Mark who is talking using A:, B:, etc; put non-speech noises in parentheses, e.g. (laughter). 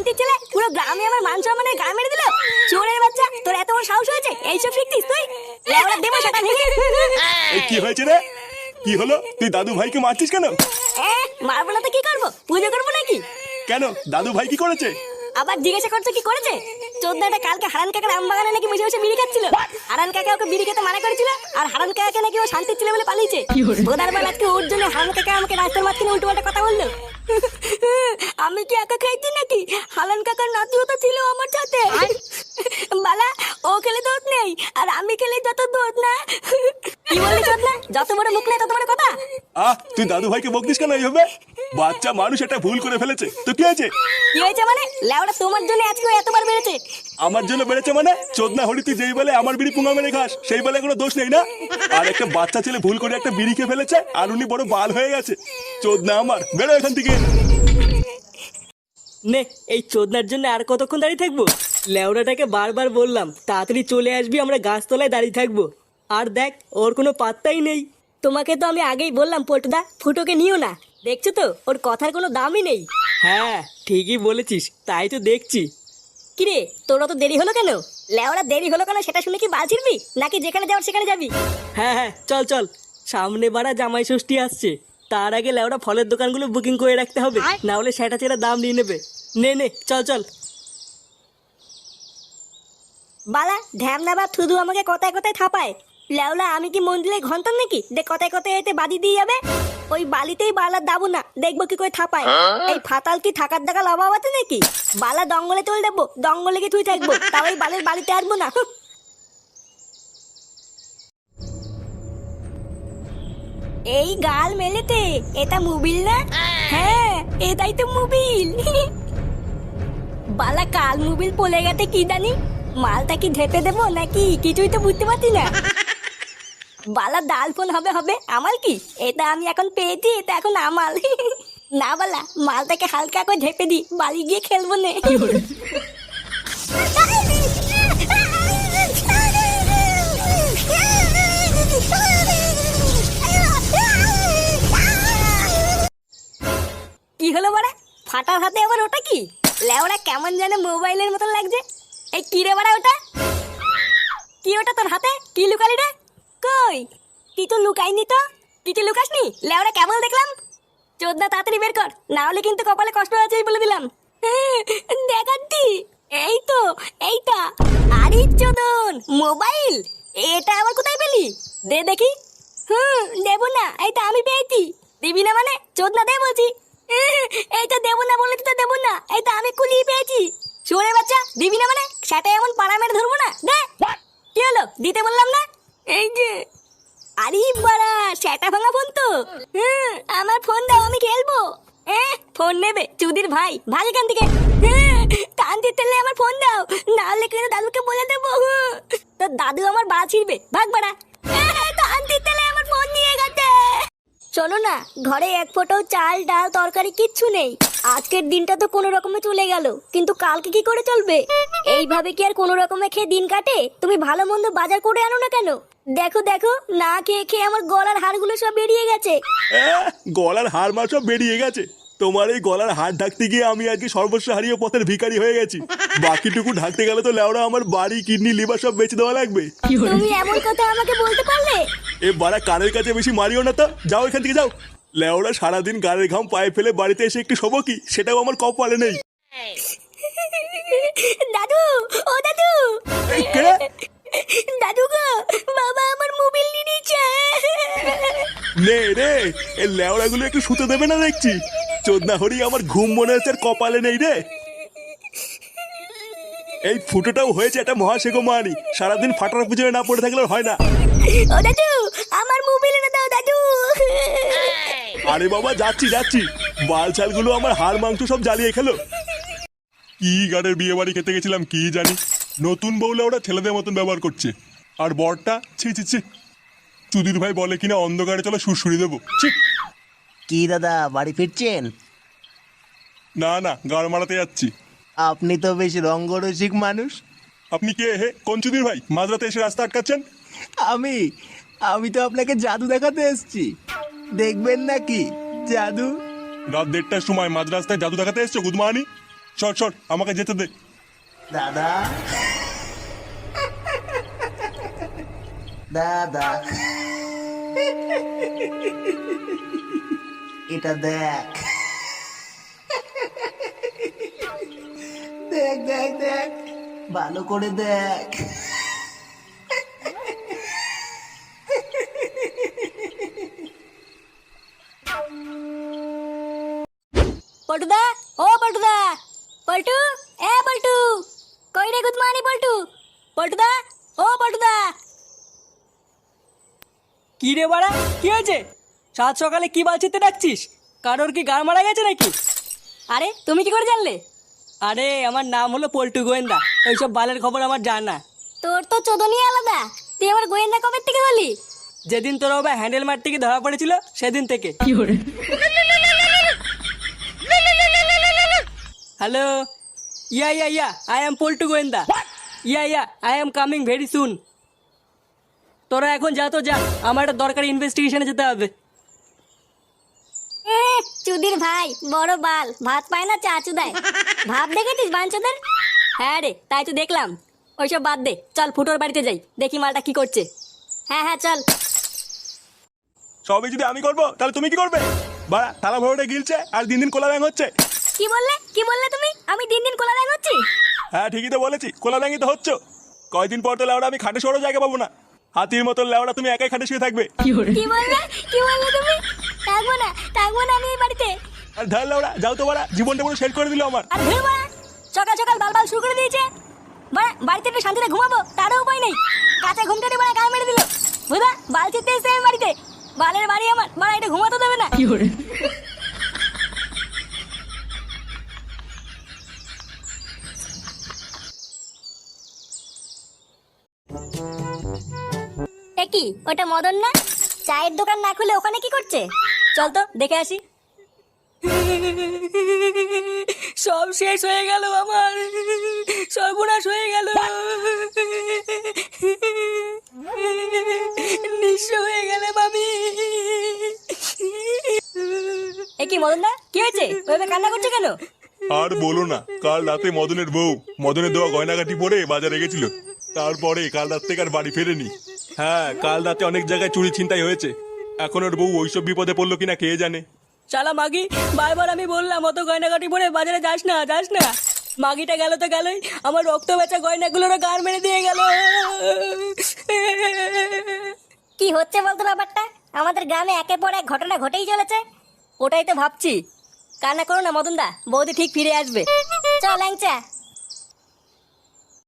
A: শান্তির ছেলে? পুরো গ্রামে আমার মান সম্মানের গা মেরে দিল। চোরের বাচ্চা তোর এত বড় সাহস হয়েছে? এইসব শিখতিস তুই? লেওড়া দেবো সেটা ভেঙে
B: কি হয়েছে রে? কি হলো? তুই দাদু ভাইকে মারছিস কেন?
A: এ, মারবো না তো কি করব? পুজো করব নাকি?
B: কেন? দাদু ভাই কি করেছে?
A: আবার জিজ্ঞাসা করছ কি করেছে? চোদ্দাটা কালকে হারান কাকার আম বাগানে নাকি বসে বসে বিড়ি খাচ্ছিল। হারান কাকা ওকে বিড়ি খেতে মানা করেছিল আর হারান কাকাকে নাকি ও শান্তি ছিল বলে পালিয়েছে। বোধার বেলা আজকে ওর জন্য হারান কাকা আমাকে রাস্তার মাঝখানে উল্টো পাল্টা কথা বলল। আমি কি একা খাইছি নাকি? হালান কাকার নাতিও তো ছিল আমার সাথে। বালা ও খেলে দোষ নেই আর আমি খেলে যত দোষ না। কি বললি যত বড় মুখ নেই তত বড় কথা।
B: আহ তুই দাদু ভাইকে বকিস কেন এইভাবে? বাচ্চা মানুষ এটা ভুল করে ফেলেছে। তো কি আছে
A: কি হয়েছে মানে? লেওড়া তোমার জন্য আজকে ও এতবার বেড়েছে।
B: আমার জন্য বেড়েছে মানে? চোদনা হরি তুই যেই বলে আমার বিড়ি পুঙ্গা মেরে খাস সেই বলে কোনো দোষ নেই না? আর একটা বাচ্চা ছেলে ভুল করে একটা বিড়ি খেয়ে ফেলেছে আর উনি বড় বাল হয়ে গেছে। চোদনা আমার বেরো এখান থেকে।
C: নে এই চোদনার জন্য আর কতক্ষণ দাঁড়িয়ে থাকব? লেওড়াটাকে বারবার বললাম তাড়াতাড়ি চলে আসবি আমরা গাছতলায় দাঁড়িয়ে থাকব। আর দেখ ওর কোনো পাত্তাই নেই।
A: তোমাকে তো আমি আগেই বললাম পল্টুদা ফুটোকে নিও না। দেখছ তো? ওর কথার কোনো দামই নেই।
C: হ্যাঁ ঠিকই বলেছিস তাই তো দেখছি।
A: কিরে তোরা তো দেরি হলো কেন? লেওরা দেরি হলো কেন সেটা শুনে কি ছিড়বি? নাকি যেখানে যাওয়ার সেখানে যাবি?
C: হ্যাঁ হ্যাঁ চল চল। সামনে বাড়া জামাই ষষ্ঠী আসছে। তার আগে লেওড়া ফলের দোকানগুলো বুকিং করে রাখতে হবে। না হলে সেটা চেরা দাম নিয়ে নেবে। নে নে চল চল।
A: বালা ঢ্যামনা বা থুদু আমাকে কথায় কথায় থাপায়। লেওলা আমি কি মন্দিরে ঘন্টাম নাকি? যে কথায় কথায় এতে বাদি দিয়ে যাবে? ওই বালিতেই বালার দাবো না দেখব কি করে থাপায়। এই ফাতাল কি থাকার দেখা আছে নাকি? বালা দঙ্গলে চলে যাব দঙ্গলে কি তুই থাকব তাও ওই বালের বাড়িতে আসব না। এই গাল মেলেতে এটা মুবিল না? হ্যাঁ এটাই তো মুবিল। বালা কাল মুবিল পলে গেছে কি জানি? মালটা কি ঢেপে দেবো নাকি? কিছুই তো বুঝতে পারছি না। বালা ডাল ফোন হবে হবে। আমার কি? এটা আমি এখন পেয়েছি এটা এখন আমাল। (laughs) না বালা মালটাকে হালকা করে ঢেপে দি বাড়ি গিয়ে খেলব নে। কি হলো বাড়া? ফাটার হাতে আবার ওটা কি? লেওড়া কেমন যেন মোবাইলের মতন লাগছে। এই কি রে বাড়া ওটা? কি ওটা তোর হাতে? কি লুকালি রে? কই? কি তো লুকাইনি তো? কিছু লুকাসনি? লেওড়া কেমন দেখলাম। চোদ্দা তাড়াতাড়ি বের কর না হলে কিন্তু কপালে কষ্ট আছে বলে দিলাম। দেখাচ্ছি। এই তো এইটা। আরে চোদন মোবাইল? এটা আবার কোথায় পেলি? দে দেখি। হুম দেবো না এইটা আমি পেয়েছি। দিবি না মানে? চোদনা দে বলছি। এইটা দেবো না বলে তো দেবো না এইটা আমি কুলিয়ে পেয়েছি। শুনে বাচ্চা দিবি না মানে? সেটা এমন পাড়া মেরে ধরবো না। দে। কি হলো? দিতে বললাম না? এই যে আরে বাড়া সেটা ভাঙা ফোন তো। হুম, আমার ফোন দাও আমি খেলব। এ ফোন নেবে চুদির ভাই ভাগ এখান থেকে। কান দিতে আমার ফোন দাও না হলে কিন্তু দাদুকে বলে দেবো তো দাদু আমার বাড়া ছিড়বে ভাগ বাড়া। কান দিতে আমার ফোন নিয়ে গেছে চলো না, ঘরে এক ফোঁটো চাল, ডাল, তরকারি কিচ্ছু নেই। আজকের দিনটা তো কোনো রকমে চলে গেল, কিন্তু কালকে কি করে চলবে? এইভাবে কি আর কোনো রকমে খেয়ে দিন কাটে? তুমি ভালো মন্দ বাজার করে আনো না কেন? দেখো দেখো, না খেয়ে খেয়ে আমার গলার হাড়গুলো সব বেরিয়ে গেছে।
B: গলার হাড় মার সব বেরিয়ে গেছে। তোমার এই গলার হাড় ঢাকতে গিয়ে আমি আজকে সর্বস্ব হারিয়ে পথের ভিখারি হয়ে গেছি। বাকিটুকু ঢাকতে গেলে তো লেওড়া আমার বাড়ি কিডনি লিভার সব বেঁচে দেওয়া লাগবে।
A: তুমি এমন কথা আমাকে বলতে পারলে?
B: এ বাড়া কানের কাছে বেশি মারিও না তো। যাও এখান থেকে যাও। লেওড়া সারাদিন গানের ঘাম পায়ে ফেলে বাড়িতে এসে একটু শোবো কি? সেটাও আমার কপালে নেই।
A: দাদু ও দাদু!
B: কে?
A: দাদু গো বাবা আমার মোবাইল নিয়ে নিচ্ছে
B: নে রে এই লেওড়াগুলো একটু শুতে দেবে না দেখছি। চোদনা হরি আমার ঘুম মনে হচ্ছে কপালে নেই রে। এই ফুটোটাও হয়েছে একটা মহাশেগো মানি সারাদিন ফাটার পুজোয় না পড়ে থাকলে হয় না।
A: ও দাদু আমার মোবাইল এনে দাও দাদু।
B: আরে বাবা যাচ্ছি যাচ্ছি। বাল ছালগুলো আমার হাড় মাংস সব জ্বালিয়ে খেলো। কি গানের বিয়ে বাড়ি খেতে গেছিলাম কি জানি। নতুন বউলে ওরা ছেলেদের মতন ব্যবহার করছে। আর বরটা ছি ছি ছি। চুদির ভাই বলে কিনা অন্ধকারে চলো সুরসুরি দেবো। ছি।
D: কি দাদা বাড়ি ফিরছেন?
B: না না গাড় মারাতে যাচ্ছি।
D: আপনি তো বেশ রঙ্গরসিক মানুষ।
B: আপনি কে হে? কোন চুদির ভাই? মাঝরাতে এসে রাস্তা আটকাচ্ছেন?
D: আমি আমি তো আপনাকে জাদু দেখাতে এসেছি। দেখবেন নাকি জাদু।
B: রাত দেড়টার সময় মাঝ রাস্তায় জাদু দেখাতে এসছো গুদমানি? সর সর আমাকে যেতে দে।
D: দাদা। দাদা। এটা দেখ। দেখ দেখ দেখ। ভালো করে দেখ।
A: পল্টুদা ও পল্টুদা পল্টু এ পল্টু। কই রে গুদমানি পল্টু? পল্টুদা ও পল্টুদা
C: কি রে বাড়া? কি হয়েছে? সাত সকালে কি বালছিতে ডাকছিস কারোর কি গাড় মারা গেছে নাকি?
A: আরে তুমি কি করে জানলে?
C: আরে আমার নাম হলো পল্টু গোয়েন্দা। ওইসব বালের খবর আমার জানা।
A: তোর তো চোদনই আলাদা। তুই আমার গোয়েন্দা কবে থেকে বলি?
C: যেদিন তোর বাবা হ্যান্ডেল মার থেকে ধরা পড়েছিল সেদিন থেকে। কি করে hello? Yeah yeah yeah I am Paltu গোয়েন্দা। Yeah yeah I am coming very soon তোরা এখন যা তো যা আমার একটা দরকারি ইনভেস্টিগেশনে যেতে হবে।
A: চুদির ভাই বড় বাল। ভাত পায় না চা চুদায় ভাব দেখেছিস বাঞ্চদের হ্যাঁ রে তাই তো দেখলাম। ওইসব বাদ দে চল ফুটোর বাড়িতে যাই দেখি মালটা কি করছে। হ্যাঁ হ্যাঁ চল।
B: সবই যদি আমি করব তাহলে তুমি কি করবে? বাড়া গিলছে আর দিন দিন কোলা ব্যাং হচ্ছে।
A: কি বললে? কি বললে তুমি? আমি দিন দিন কোলা হচ্ছি?
B: হ্যাঁ ঠিকই তো বলেছি কোলা ব্যাংই তো হচ্ছ। কয়দিন পর তো লেওড়া আমি খাটে সরো জায়গা পাবো না। হাতির মতন লেওড়া তুমি একাই খাটে শুয়ে থাকবে।
A: কি বললে? কি বললে তুমি? থাকব না থাকব না আমি এই বাড়িতে।
B: আর ধার লেওড়া যাও তো বাড়া জীবনটা পুরো শেষ করে দিল আমার।
A: আর ঘুরে বাড়া সকাল সকাল বালবাল শুরু করে দিয়েছে। বাড়া বাড়িতে একটু শান্তিতে ঘুমাবো তারও উপায় নেই। কাঁচা বাড়া গায়ে মেরে দিল। বুঝা বাল চিনতে এসছে আমি বাড়িতে। বালের বাড়ি আমার বাড়া এটা ঘুমাতে দেবে না। এ কি ওটা মদন না? চায়ের দোকান না খুলে ওখানে কি করছে? চল তো দেখে আসি।
C: সব শেষ হয়ে গেল আমার। সর্বনাশ হয়ে গেল। নিঃস্ব হয়ে গেলাম আমি।
A: এ কি মদন দা? কি হয়েছে? ওইভাবে কান্না করছে কেন?
B: আর বলো না কাল রাতে মদনের বউ মদনের দেওয়া গয়নাগাটি পরে বাজারে গেছিল। তারপরে কাল রাত থেকে আর বাড়ি ফেরেনি। হ্যাঁ কাল রাতে অনেক জায়গায় চুরি ছিনতাই হয়েছে। এখন ওর বউ ওইসব বিপদে পড়ল কিনা কে জানে?
C: শালা মাগি বারবার আমি বললাম অত গয়নাগাটি পরে বাজারে যাস না যাস না। মাগিটা গেল তো গেলই আমার রক্ত বেচা গয়নাগুলোরও গার মেরে দিয়ে গেল।
A: কি হচ্ছে বলতো ব্যাপারটা? আমাদের গ্রামে একের পর এক ঘটনা ঘটেই চলেছে। ওটাই তো ভাবছি। কান্না করো না মদন দা বৌদি ঠিক ফিরে আসবে। চল ল্যাংচা।